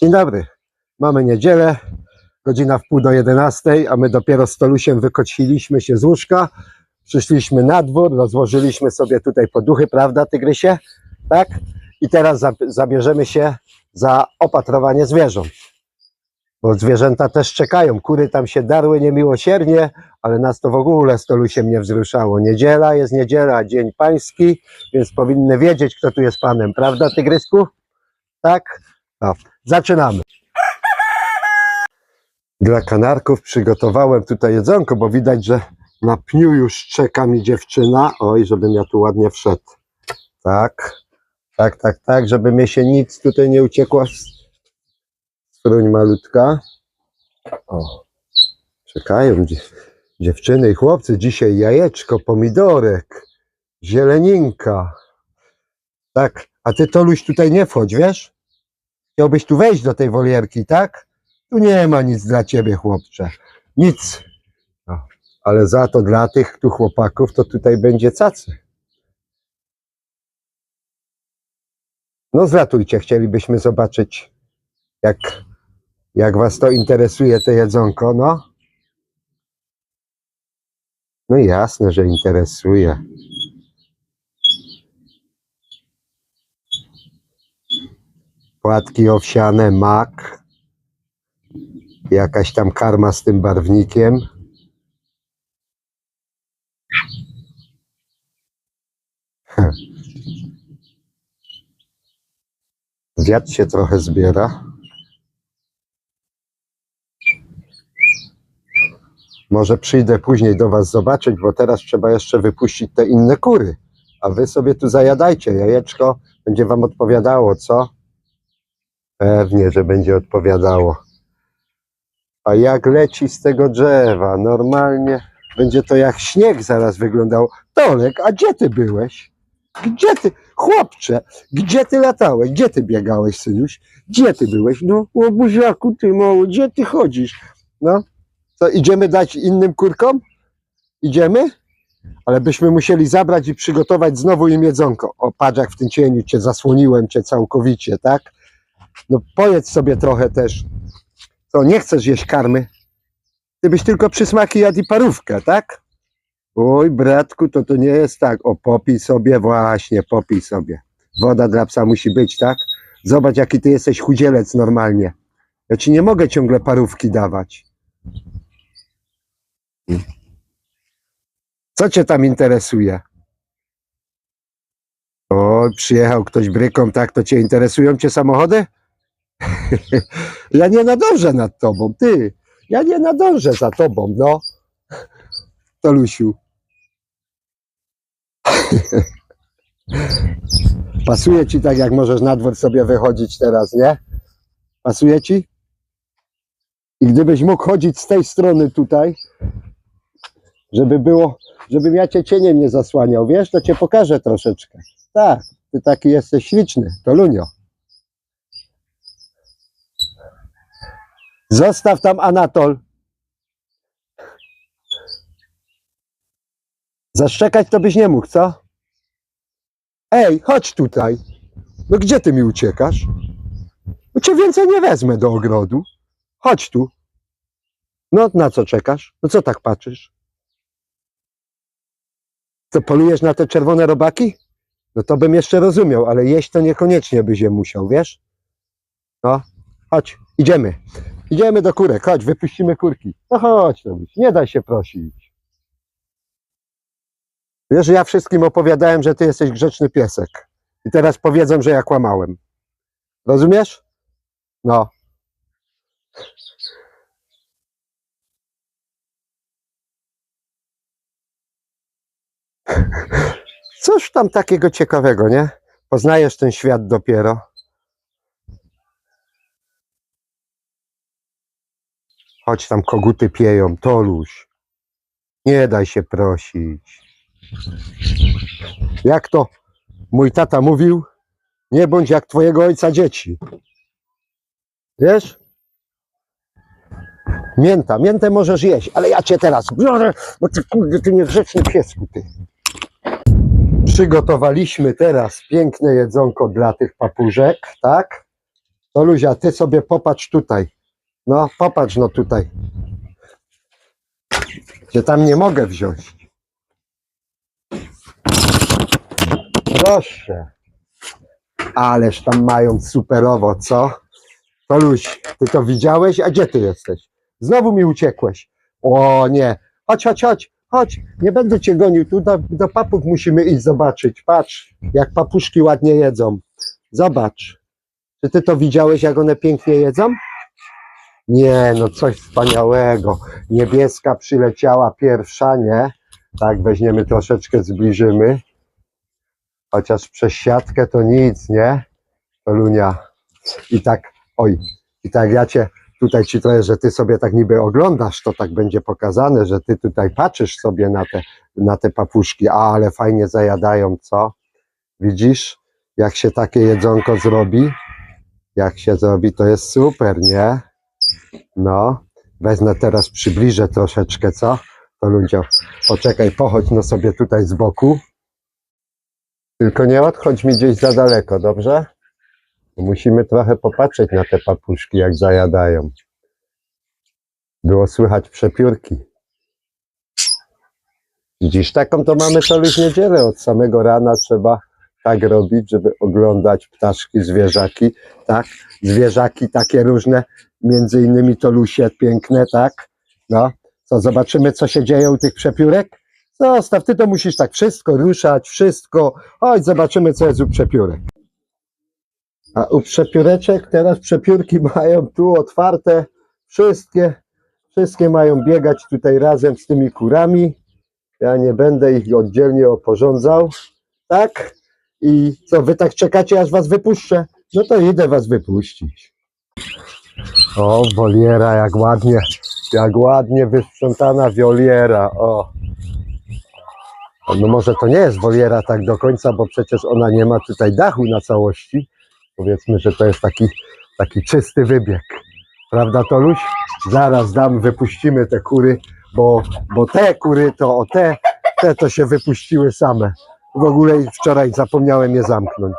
Dzień dobry. Mamy niedzielę, godzina w pół do jedenastej, a my dopiero z Tolusiem wykociliśmy się z łóżka. Przyszliśmy na dwór, rozłożyliśmy sobie tutaj poduchy, prawda, tygrysie? Tak? I teraz za- zabierzemy się za opatrowanie zwierząt. Bo zwierzęta też czekają. Kury tam się darły niemiłosiernie, ale nas to w ogóle z Tolusiem nie wzruszało. Niedziela jest niedziela, dzień pański, więc powinny wiedzieć, kto tu jest panem, prawda, tygrysku? Tak? No, zaczynamy. Dla kanarków przygotowałem tutaj jedzonko, bo widać, że na pniu już czeka mi dziewczyna. Oj, żebym ja tu ładnie wszedł. Tak, tak, tak, tak, żeby mnie się nic tutaj nie uciekło. Struń malutka. O, czekają dzie- dziewczyny i chłopcy. Dzisiaj jajeczko, pomidorek, zieleninka. Tak, a ty Toluś tutaj nie wchodź, wiesz? Chciałbyś tu wejść do tej wolierki, tak? Tu nie ma nic dla ciebie, chłopcze. Nic. No, ale za to dla tych tu chłopaków to tutaj będzie cacy. No zlatujcie, chcielibyśmy zobaczyć, jak, jak was to interesuje, to jedzonko, no. No jasne, że interesuje. Płatki owsiane, mak, jakaś tam karma z tym barwnikiem. Zjad się trochę zbiera. Może przyjdę później do Was zobaczyć, bo teraz trzeba jeszcze wypuścić te inne kury. A Wy sobie tu zajadajcie. Jajeczko będzie Wam odpowiadało, co? Pewnie, że będzie odpowiadało. A jak leci z tego drzewa, normalnie będzie to jak śnieg zaraz wyglądał. Tolek, a gdzie ty byłeś? Gdzie ty, chłopcze, gdzie ty latałeś? Gdzie ty biegałeś, synuś? Gdzie ty byłeś? No, o buziaku ty mały, gdzie ty chodzisz? No, co, idziemy dać innym kurkom? Idziemy? Ale byśmy musieli zabrać i przygotować znowu im jedzonko. O, patrz jak w tym cieniu cię zasłoniłem cię całkowicie, tak? No pojedz sobie trochę też. Co, nie chcesz jeść karmy? Ty byś tylko przysmaki jadł i parówkę, tak? Oj, bratku, to to nie jest tak. O, popij sobie, właśnie, popij sobie. Woda dla psa musi być, tak? Zobacz, jaki ty jesteś chudzielec normalnie. Ja ci nie mogę ciągle parówki dawać. Co cię tam interesuje? O, przyjechał ktoś bryką, tak? To cię interesują cię samochody? Ja nie nadążę nad tobą, ty. Ja nie nadążę za tobą, no. Tolusiu. Pasuje ci tak, jak możesz na dwór sobie wychodzić teraz, nie? Pasuje ci? I gdybyś mógł chodzić z tej strony tutaj, żeby było, żebym ja cię cieniem nie zasłaniał, wiesz, to cię pokażę troszeczkę. Tak, ty taki jesteś śliczny, Tolunio. Zostaw tam Anatol. Zaszczekać to byś nie mógł, co? Ej, chodź tutaj. No gdzie ty mi uciekasz? No cię więcej nie wezmę do ogrodu. Chodź tu. No na co czekasz? No co tak patrzysz? Co polujesz na te czerwone robaki? No to bym jeszcze rozumiał, ale jeść to niekoniecznie byś je musiał, wiesz? No, chodź, idziemy. Idziemy do kurek, chodź, wypuścimy kurki. No chodź, Tomuś, nie daj się prosić. Wiesz, ja wszystkim opowiadałem, że ty jesteś grzeczny piesek. I teraz powiedzą, że ja kłamałem. Rozumiesz? No. Coś tam takiego ciekawego, nie? Poznajesz ten świat dopiero. Chodź tam koguty pieją, Toluś. Nie daj się prosić. Jak to mój tata mówił, nie bądź jak twojego ojca dzieci. Wiesz? Mięta, miętę możesz jeść, ale ja cię teraz biorę, bo ty kurde, ty niegrzeczny piesku, ty. Przygotowaliśmy teraz piękne jedzonko dla tych papużek, tak? To Luzia, ty sobie popatrz tutaj. No, popatrz no tutaj. Cię tam nie mogę wziąć. Proszę. Ależ tam mają superowo, co? To Luś, ty to widziałeś? A gdzie ty jesteś? Znowu mi uciekłeś. O nie. Chodź, chodź, chodź, chodź. Nie będę cię gonił. Tu do, do papug musimy iść zobaczyć. Patrz, jak papuszki ładnie jedzą. Zobacz. Czy ty to widziałeś, jak one pięknie jedzą? Nie, no coś wspaniałego. Niebieska przyleciała pierwsza, nie? Tak, weźmiemy troszeczkę, zbliżymy. Chociaż przez siatkę to nic, nie? Lunia. I tak, oj, i tak ja cię tutaj ci trochę, że ty sobie tak niby oglądasz, to tak będzie pokazane, że ty tutaj patrzysz sobie na te, na te papuszki, a ale fajnie zajadają, co? Widzisz, jak się takie jedzonko zrobi? Jak się zrobi, to jest super, nie? No, wezmę teraz, przybliżę troszeczkę, co? To ludzie, poczekaj, pochodź no sobie tutaj z boku. Tylko nie odchodź mi gdzieś za daleko, dobrze? Musimy trochę popatrzeć na te papuszki, jak zajadają. Było słychać przepiórki. Widzisz, taką to mamy to już niedzielę. Od samego rana trzeba tak robić, żeby oglądać ptaszki, zwierzaki, tak? Zwierzaki takie różne, między innymi to lusie piękne, tak? No, co, zobaczymy, co się dzieje u tych przepiórek? Zostaw, ty to musisz tak wszystko ruszać, wszystko. Chodź, zobaczymy, co jest u przepiórek. A u przepióreczek teraz przepiórki mają tu otwarte, wszystkie, wszystkie mają biegać tutaj razem z tymi kurami. Ja nie będę ich oddzielnie oporządzał, tak? I co, wy tak czekacie, aż was wypuszczę? No to idę was wypuścić. O, woliera, jak ładnie, jak ładnie wysprzątana woliera, o. No może to nie jest woliera tak do końca, bo przecież ona nie ma tutaj dachu na całości. Powiedzmy, że to jest taki, taki czysty wybieg. Prawda, Toluś? Zaraz dam, wypuścimy te kury, bo, bo te kury to o te, te to się wypuściły same. W ogóle wczoraj zapomniałem je zamknąć.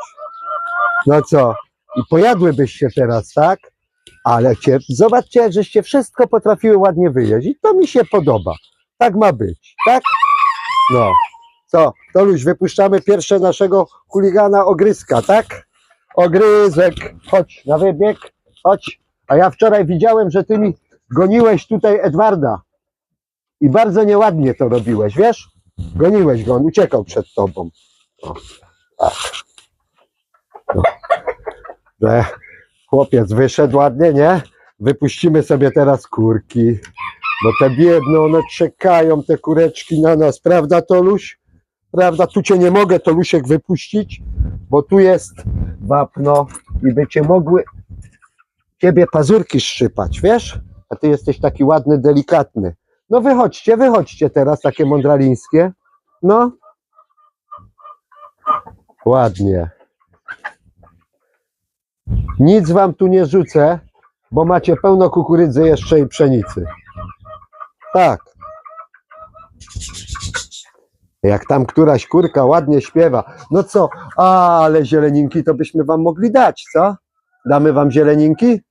No co? I pojadłybyście teraz, tak? Ale cię, zobaczcie, żeście wszystko potrafiły ładnie wyjeść. I to mi się podoba. Tak ma być, tak? No. Co? Toluś, wypuszczamy pierwsze naszego chuligana ogryzka, tak? Ogryzek, chodź na wybieg, chodź. A ja wczoraj widziałem, że ty mi goniłeś tutaj Edwarda. I bardzo nieładnie to robiłeś, wiesz? Goniłeś go, on uciekał przed tobą. O, tak. No. Chłopiec wyszedł ładnie, nie? Wypuścimy sobie teraz kurki. Bo te biedne, one czekają, te kureczki na nas, prawda Toluś? Prawda, tu cię nie mogę, Tolusiek, wypuścić, bo tu jest wapno i by cię mogły ciebie pazurki szczypać, wiesz? A ty jesteś taki ładny, delikatny. No wychodźcie, wychodźcie teraz, takie mądralińskie. No. Ładnie. Nic wam tu nie rzucę, bo macie pełno kukurydzy jeszcze i pszenicy. Tak. Jak tam któraś kurka ładnie śpiewa. No co, ale zieleninki to byśmy wam mogli dać, co? Damy wam zieleninki?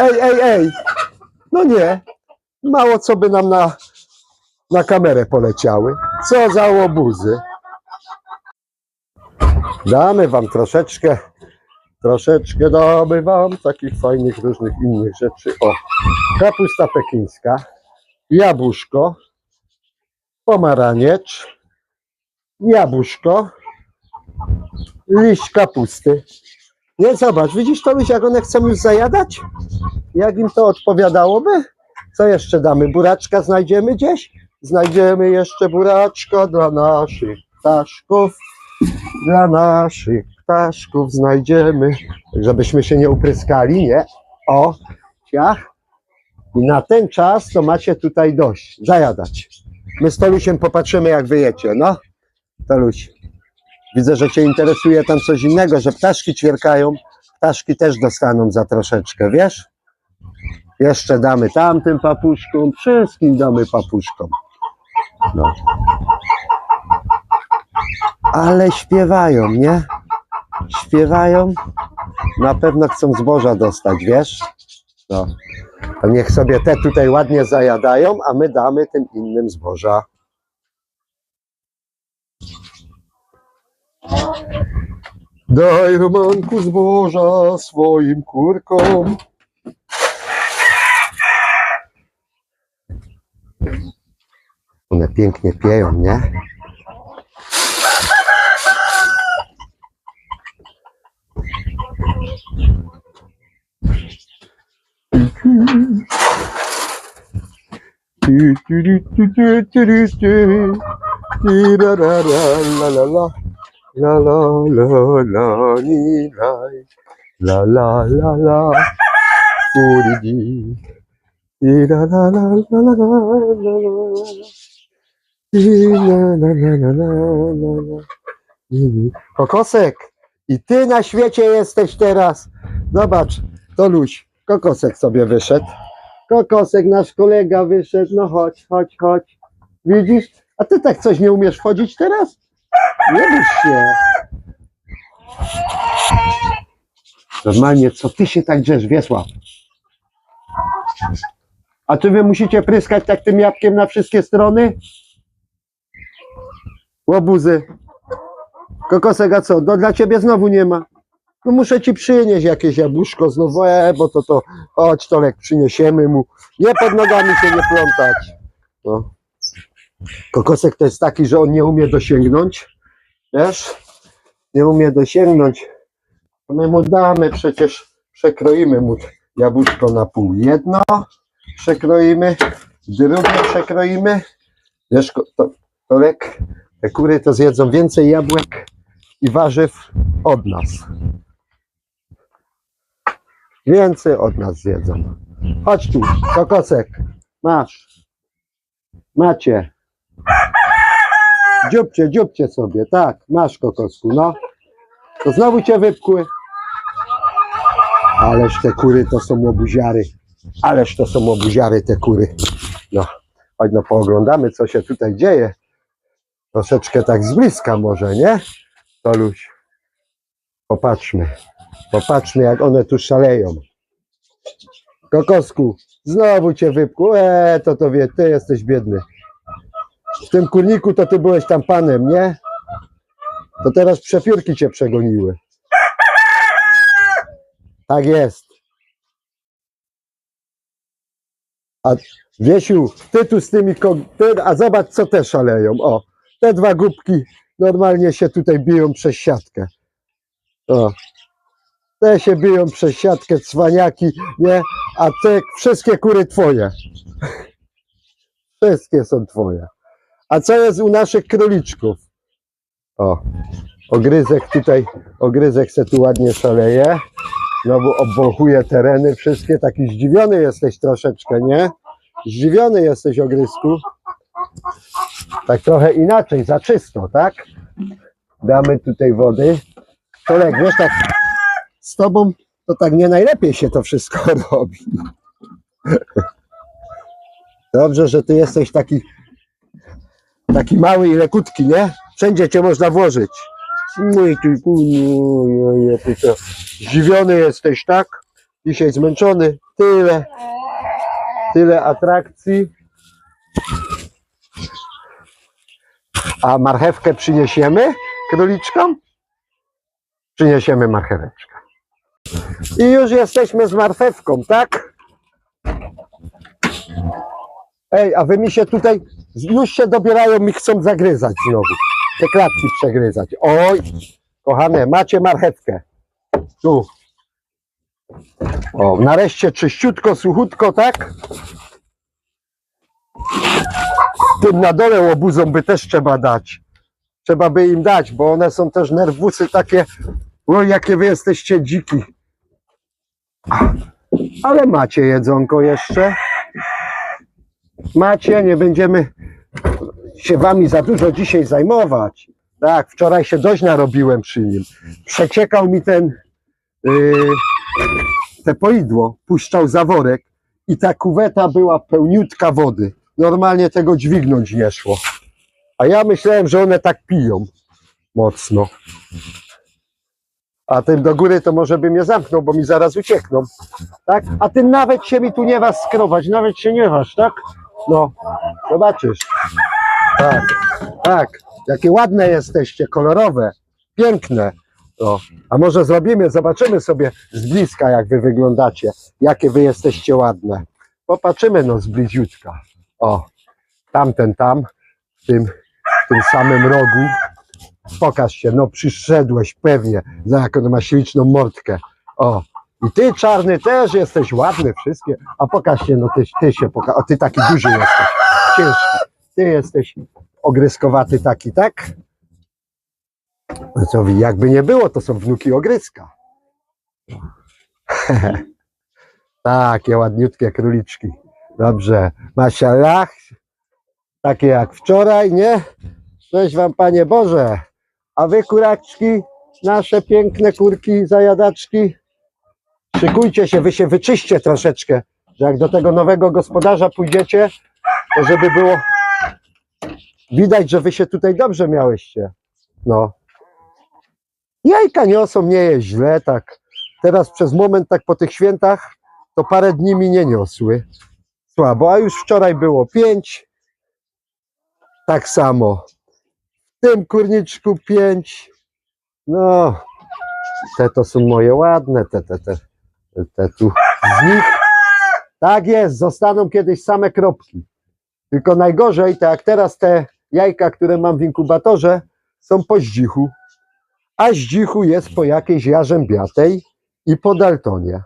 Ej, ej, ej. No nie. Mało co by nam na, na kamerę poleciały. Co za łobuzy. Damy wam troszeczkę, troszeczkę damy wam takich fajnych różnych innych rzeczy. O, kapusta pekińska, jabłuszko, pomaraniecz, jabłuszko, liść kapusty. Nie, zobacz, widzisz to, jak one chcą już zajadać? Jak im to odpowiadałoby? Co jeszcze damy? Buraczka znajdziemy gdzieś? Znajdziemy jeszcze buraczka dla naszych ptaszków. Dla naszych ptaszków znajdziemy. Tak, żebyśmy się nie upryskali, nie? O, ciach. I na ten czas to macie tutaj dość. Zajadać. My z Tolusiem popatrzymy, jak wyjecie, no. Toluś, widzę, że Cię interesuje tam coś innego, że ptaszki ćwierkają. Ptaszki też dostaną za troszeczkę, wiesz? Jeszcze damy tamtym papuszkom, wszystkim damy papuszkom. No. Ale śpiewają, nie? Śpiewają. Na pewno chcą zboża dostać, wiesz? No. To niech sobie te tutaj ładnie zajadają, a my damy tym innym zboża. Daj Romanku zboża swoim kurkom. One pięknie pieją, nie? La, la, la, la, ni, la. La, la, la. Uri. Ti, la, la, la, la, la, la, la, la. Ti, la, la, la, la, la, la, la. Kokosek, i ty na świecie jesteś teraz. Zobacz, Toluś, kokosek sobie wyszedł. Kokosek, nasz kolega wyszedł. No chodź, chodź, chodź. Widzisz? A ty tak coś nie umiesz wchodzić teraz? Nie bój się. Normalnie, co ty się tak drzesz, Wiesław? A czy wy musicie pryskać tak tym jabłkiem na wszystkie strony? Łobuzy. Kokosek, a co? No dla ciebie znowu nie ma. No muszę ci przynieść jakieś jabłuszko znowu, e, bo to to, chodź Tolek, przyniesiemy mu. Nie pod nogami się nie plątać. No. Kokosek to jest taki, że on nie umie dosięgnąć, wiesz? Nie umie dosięgnąć. My mu damy, przecież przekroimy mu jabłuszko na pół. Jedno przekroimy, drugie przekroimy. Wiesz, to, te kury to zjedzą więcej jabłek i warzyw od nas. Więcej od nas zjedzą. Chodź tu, kokosek. Masz. Macie. Dziubcie, dziubcie sobie. Tak, masz kokosku, no. To znowu cię wypkły. Ależ te kury to są łobuziary. Ależ to są łobuziary te kury. No, chodź no pooglądamy co się tutaj dzieje. Troszeczkę tak z bliska może, nie? Toluś. Popatrzmy. Popatrzmy, jak one tu szaleją. Kokosku, znowu cię wypkuł. Eee, to to wie, ty jesteś biedny. W tym kurniku to ty byłeś tam panem, nie? To teraz przepiórki cię przegoniły. Tak jest. A Wiesiu, ty tu z tymi, ty, a zobacz co te szaleją. O, te dwa głupki normalnie się tutaj biją przez siatkę. O. Te się biją przez siatkę, cwaniaki, nie? A te wszystkie kury twoje. Wszystkie są twoje. A co jest u naszych króliczków? O, ogryzek tutaj, ogryzek se tu ładnie szaleje. Znowu obwąchuje tereny wszystkie. Taki zdziwiony jesteś troszeczkę, nie? Zdziwiony jesteś, ogryzku. Tak trochę inaczej, za czysto, tak? Damy tutaj wody. Tolek, wiesz, tak z tobą to tak nie najlepiej się to wszystko robi. Dobrze, że ty jesteś taki taki mały i lekutki, nie? Wszędzie cię można włożyć. Mój ty kuniu, ty to zdziwiony jesteś, tak? Dzisiaj zmęczony. Tyle, tyle atrakcji. A marchewkę przyniesiemy króliczkom? Przyniesiemy marcheweczkę. I już jesteśmy z marchewką, tak? Ej, a wy mi się tutaj, już się dobierają, mi chcą zagryzać znowu. Te klatki przegryzać. Oj, kochane, macie marchewkę. Tu. O, nareszcie czyściutko, suchutko, tak? Tym na dole łobuzom by też trzeba dać. Trzeba by im dać, bo one są też nerwusy takie, o jakie wy jesteście dziki. Ale macie jedzonko jeszcze. Macie, nie będziemy się wami za dużo dzisiaj zajmować. Tak, wczoraj się dość narobiłem przy nim. Przeciekał mi ten yy, te poidło, puszczał zaworek i ta kuweta była pełniutka wody. Normalnie tego dźwignąć nie szło. A ja myślałem, że one tak piją. mocno. A tym do góry to może bym je zamknął, bo mi zaraz uciekną. Tak? A ty nawet się mi tu nie was skrobać, nawet się nie waż, tak? No, zobaczysz. Tak, tak. Jakie ładne jesteście, kolorowe, piękne. No. A może zrobimy, zobaczymy sobie z bliska, jak wy wyglądacie, jakie wy jesteście ładne. Popatrzymy no z bliziutka. O, tamten tam, w tym, w tym samym rogu. Pokaż się, no przyszedłeś pewnie, za jak on ma śliczną mordkę. O, i ty czarny też jesteś ładny, wszystkie. A pokaż się, no ty, ty się pokaż. O, ty taki duży jesteś, ciężki. Ty jesteś ogryskowaty taki, tak? No co jakby nie było, to są wnuki ogryska. Takie ładniutkie króliczki. Dobrze. Masialach, takie jak wczoraj, nie? Cześć wam, Panie Boże. A wy, kuraczki, nasze piękne kurki, zajadaczki, szykujcie się, wy się wyczyście troszeczkę, że jak do tego nowego gospodarza pójdziecie, to żeby było widać, że wy się tutaj dobrze miałyście. No. Jajka niosą, nie jest źle, tak. Teraz przez moment, tak po tych świętach, to parę dni mi nie niosły. Słabo, a już wczoraj było pięć. Tak samo. W tym kurniczku pięć. No, te to są moje ładne, te, te, te, te tu. Z nich, tak jest, zostaną kiedyś same kropki. Tylko najgorzej, tak jak teraz te jajka, które mam w inkubatorze, są po zdzichu. A zdzichu jest po jakiejś jarzębiatej i po Daltonie.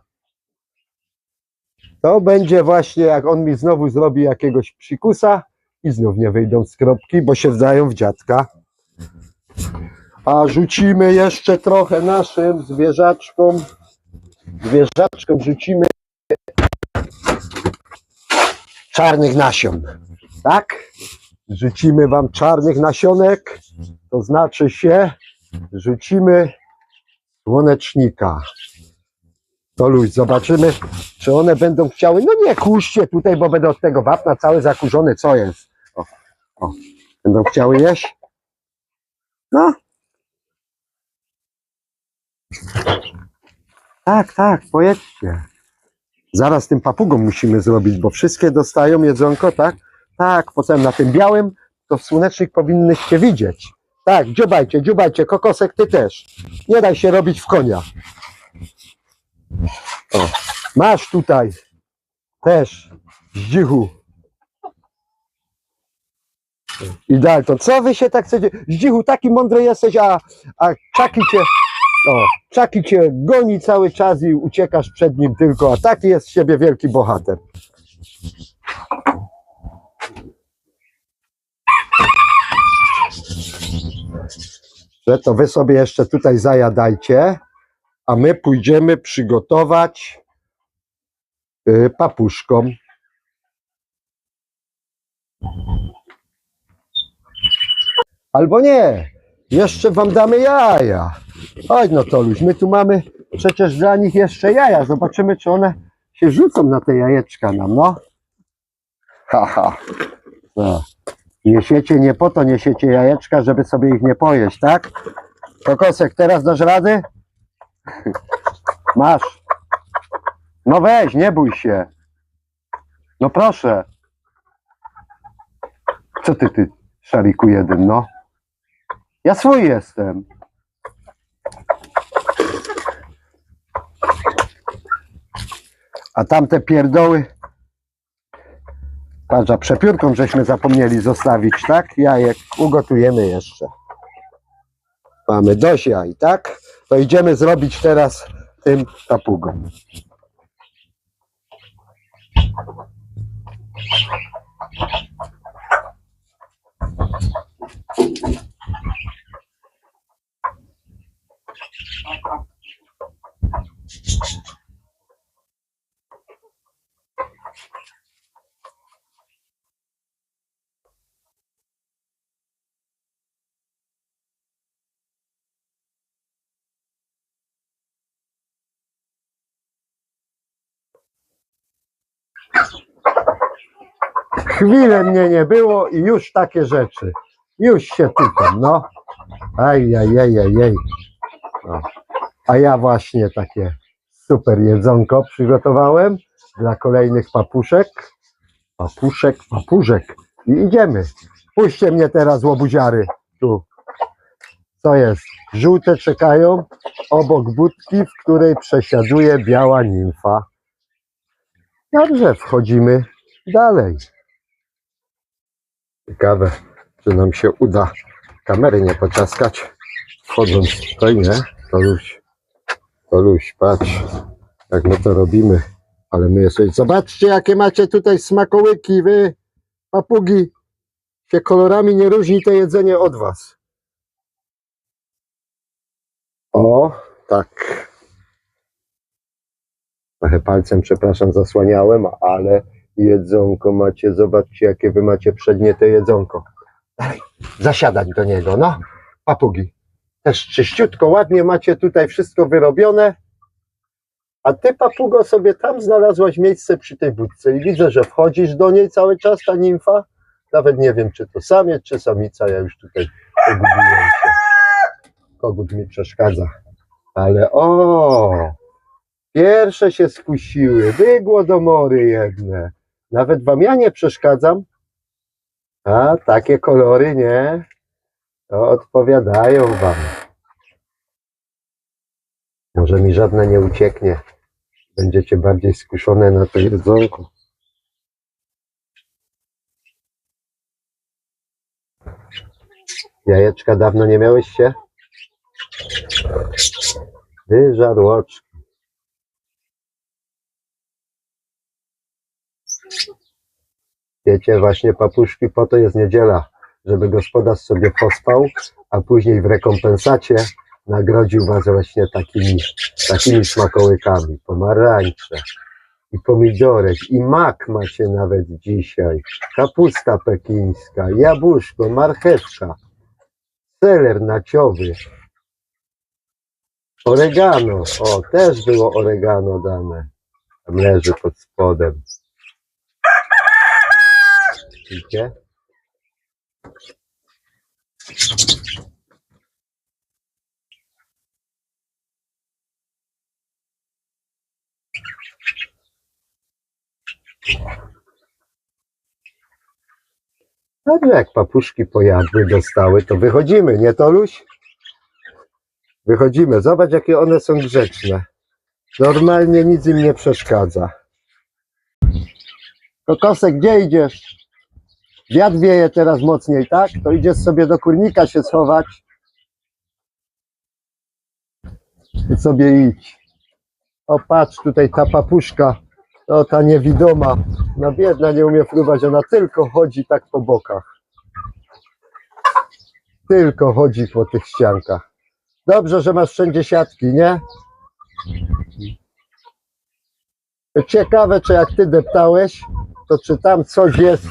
To będzie właśnie, jak on mi znowu zrobi jakiegoś psikusa i znów nie wyjdą z kropki, bo się wdają w dziadka. A rzucimy jeszcze trochę naszym zwierzaczkom. Zwierzaczkom rzucimy czarnych nasion. Tak? Rzucimy wam czarnych nasionek, to znaczy się rzucimy słonecznika. To luź, zobaczymy, czy one będą chciały. No nie kuście tutaj, bo będę od tego wapna cały zakurzony. Co jest? O, o. Będą chciały jeść? No. Tak, tak, pojedźcie. Zaraz tym papugom musimy zrobić, bo wszystkie dostają jedzonko, tak? Tak, potem na tym białym to słonecznik powinnyście widzieć. Tak, dziubajcie, dziubajcie, kokosek ty też. Nie daj się robić w konia. O, masz tutaj też zdzichu. I Dalton, co wy się tak chcecie? Zdzichu, taki mądry jesteś, a, a czaki cię, o, czaki cię goni cały czas i uciekasz przed nim tylko, a taki jest z siebie wielki bohater. że to wy sobie jeszcze tutaj zajadajcie, a my pójdziemy przygotować y, papuszkom. Albo nie, jeszcze wam damy jaja. Chodź no Toluś, my tu mamy przecież dla nich jeszcze jaja. Zobaczymy, czy one się rzucą na te jajeczka nam, no. Haha. No. Niesiecie nie po to, niesiecie jajeczka, żeby sobie ich nie pojeść, tak? Kokosek, teraz dasz rady? Masz. No weź, nie bój się. No proszę. Co ty, ty, szariku jeden, no? Ja swój jestem. A tamte pierdoły Patrz, przepiórką żeśmy zapomnieli zostawić, tak? Jajek ugotujemy jeszcze. Mamy dość jaj, tak? To idziemy zrobić teraz tym papugom. Chwilę mnie nie było i już takie rzeczy. Już się tykam, no. Aj, aj, aj, aj, aj. No. A ja właśnie takie super jedzonko przygotowałem dla kolejnych papuszek. Papuszek, papuszek. I idziemy. Puśćcie mnie teraz, łobuziary. Tu. Co jest? Żółte czekają obok budki, w której przesiaduje biała nimfa. Dobrze, wchodzimy dalej. Ciekawe, czy nam się uda kamery nie poczaskać. Wchodząc tutaj, nie? To luź, patrz. Jak my to robimy. Ale my jesteśmy. Zobaczcie, jakie macie tutaj smakołyki, wy papugi. Się kolorami nie różni to jedzenie od was. O, tak. Trochę palcem, przepraszam, zasłaniałem, ale jedzonko macie. Zobaczcie, jakie wy macie przednie jedzonko. Dalej, zasiadać do niego, no. Papugi. Też czyściutko, ładnie macie tutaj wszystko wyrobione. A ty, papugo, sobie tam znalazłaś miejsce przy tej budce i widzę, że wchodzisz do niej cały czas, ta nimfa. Nawet nie wiem, czy to samiec, czy samica, ja już tutaj pogubiłem się. Kogut mi przeszkadza. Ale o, pierwsze się skusiły, wy głodomory jedne. Nawet wam ja nie przeszkadzam. A, takie kolory, nie? To odpowiadają wam. Może mi żadne nie ucieknie. Będziecie bardziej skuszone na to jedzonko. Jajeczka dawno nie miałeś się? Ty żarłoczki. Wiecie, właśnie papuszki, po to jest niedziela, żeby gospodarz sobie pospał, a później w rekompensacie nagrodził was właśnie takimi, takimi smakołykami. Pomarańcze i pomidorek i mak macie nawet dzisiaj. Kapusta pekińska, jabłuszko, marchewka, seler naciowy, oregano. O, też było oregano dane. Tam leży pod spodem. Widzicie? Dobrze, jak papuszki pojadły, dostały, to wychodzimy, nie Toluś? Wychodzimy. Zobacz, jakie one są grzeczne. Normalnie nic im nie przeszkadza. Kokosek, gdzie idziesz? Wiatr wieje teraz mocniej, tak? To idziesz sobie do kurnika się schować. Ty sobie idź. O, patrz, tutaj ta papuszka, o, ta niewidoma. No biedna, nie umie fruwać, ona tylko chodzi tak po bokach. Tylko chodzi po tych ściankach. Dobrze, że masz wszędzie siatki, nie? Ciekawe, czy jak ty deptałeś, to czy tam coś jest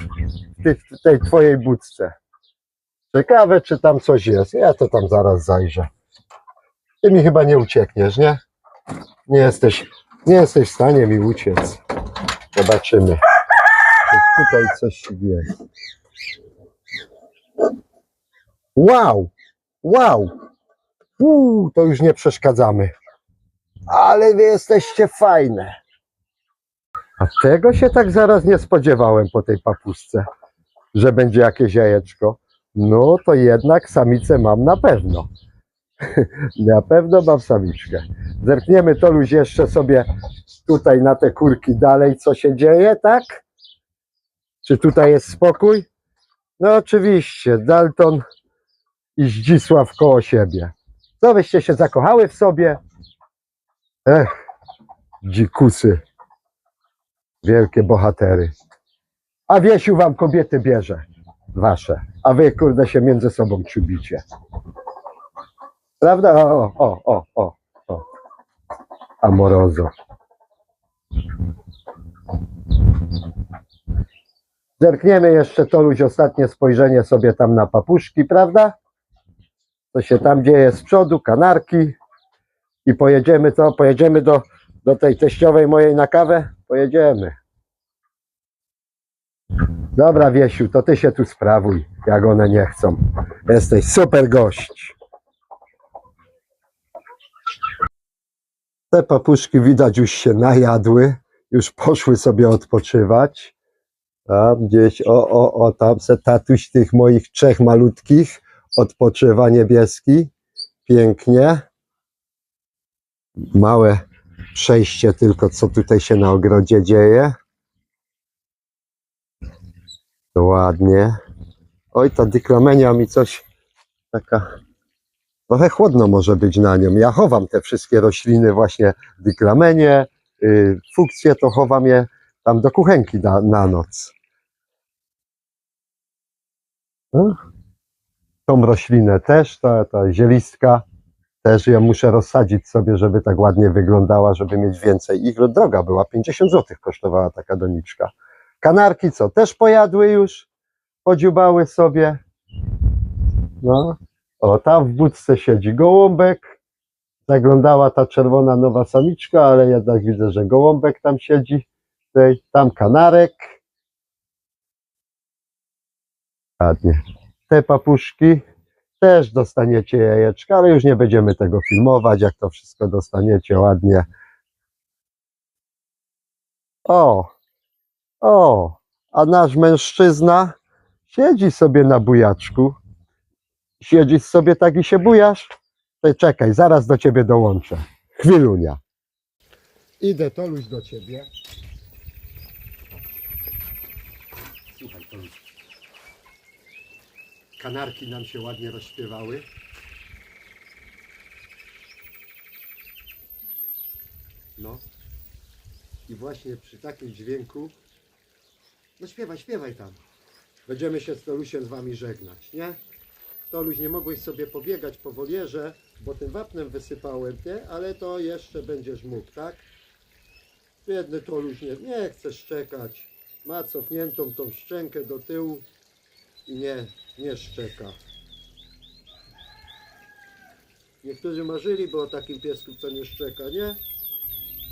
tych, tej twojej budce. Ciekawe, czy tam coś jest. Ja to tam zaraz zajrzę. Ty mi chyba nie uciekniesz, nie? Nie jesteś, nie jesteś w stanie mi uciec. Zobaczymy. Czy tutaj coś jest. Wow! Wow! Uuu, to już nie przeszkadzamy. Ale wy jesteście fajne. A tego się tak zaraz nie spodziewałem po tej papusce, że będzie jakieś jajeczko. No to jednak samicę mam na pewno. na pewno mam samiczkę. Zerkniemy to już jeszcze sobie tutaj na te kurki dalej, co się dzieje, tak? Czy tutaj jest spokój? No oczywiście, Dalton i Zdzisław koło siebie. Co wyście się zakochały w sobie? Ech, dzikusy. Wielkie bohatery. A Wiesiu wam kobiety bierze. Wasze. A wy kurde się między sobą czubicie. Prawda? O, o, o, o, o. Amorozo. Zerkniemy jeszcze to luź ostatnie spojrzenie sobie tam na papuszki, prawda? Co się tam dzieje z przodu, kanarki. I pojedziemy co? Pojedziemy do, do tej teściowej mojej na kawę? Pojedziemy. Dobra, Wiesiu, to ty się tu sprawuj. jak one nie chcą. Jesteś super gość. Te papuszki widać już się najadły, już poszły sobie odpoczywać. Tam gdzieś, o, o, o, tam se tatuś tych moich trzech malutkich odpoczywa niebieski. Pięknie. Małe przejście tylko, co tutaj się na ogrodzie dzieje. Ładnie. Oj, ta dyklamenia mi coś taka trochę chłodno może być na nią. Ja chowam te wszystkie rośliny właśnie dyklamenie, yy, to chowam je tam do kuchenki na, na noc. No. Tą roślinę też, ta, ta zielistka, też ją muszę rozsadzić sobie, żeby tak ładnie wyglądała, żeby mieć więcej. Ich droga była, 50 zł kosztowała taka doniczka. Kanarki co, też pojadły już, podziubały sobie. No, o, tam w budce siedzi gołąbek. Zaglądała ta czerwona nowa samiczka, ale jednak widzę, że gołąbek tam siedzi. Tutaj, tam kanarek. Ładnie. Te papuszki też dostaniecie jajeczka, ale już nie będziemy tego filmować, jak to wszystko dostaniecie ładnie. O, o, a nasz mężczyzna siedzi sobie na bujaczku. Siedzisz sobie tak i się bujasz? To czekaj, zaraz do ciebie dołączę. Chwilunia. Idę, Toluś, do ciebie. Słuchaj, Toluś. Kanarki nam się ładnie rozśpiewały. No. I właśnie przy takim dźwięku. No śpiewaj, śpiewaj tam. Będziemy się z Tolusiem z wami żegnać, nie? Toluś, nie mogłeś sobie pobiegać po wolierze, bo tym wapnem wysypałem, nie? Ale to jeszcze będziesz mógł, tak? Biedny Toluś, nie, nie chce szczekać. Ma cofniętą tą szczękę do tyłu i nie, nie szczeka. Niektórzy marzyli o takim piesku, co nie szczeka, nie?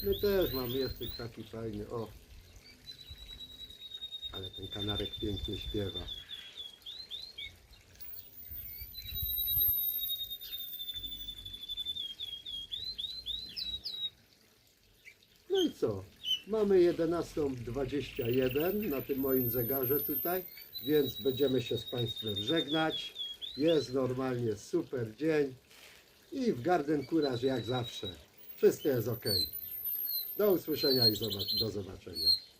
My też mamy, jesteś taki fajny, o. Ten kanarek pięknie śpiewa. No i co? Mamy 11.21 na tym moim zegarze tutaj, więc będziemy się z Państwem żegnać. Jest normalnie super dzień i w Garden Courage jak zawsze. Wszystko jest ok. Do usłyszenia i do zobaczenia.